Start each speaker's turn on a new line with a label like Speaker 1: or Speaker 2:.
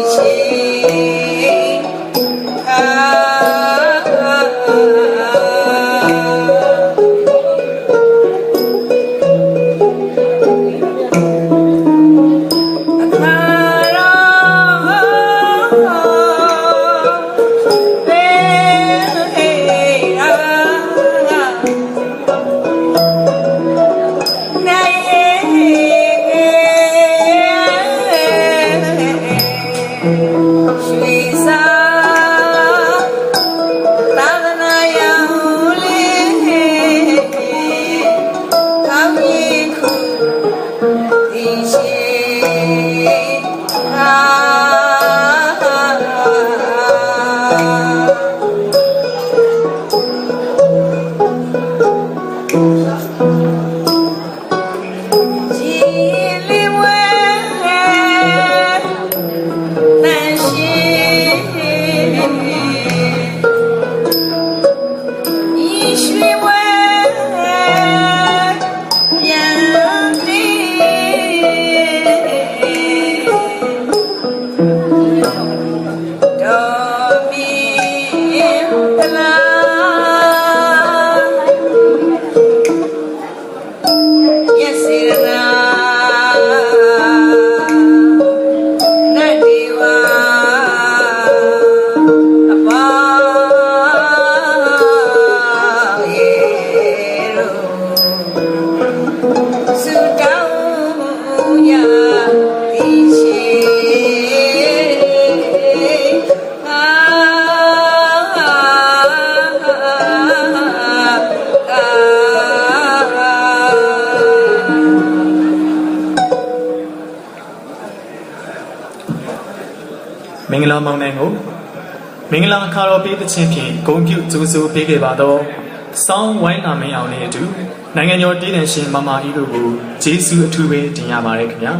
Speaker 1: see
Speaker 2: မင်္ဂလာမောင်နှံကိုမင်္ဂလာအခါတော်ပေးသခြင်းဖြင့်ဂုဏ်ပြုကြိုးဆိုပေးခဲ့ပါတော့စောင်းဝိုင်းနာမင်းအောင်နဲ့အတူနိုင်ငံကျော်တည်နေရှင်မမအီတို့ကိုဂျေစုအထူးပဲတင်ရပါတယ်ခင်ဗျာ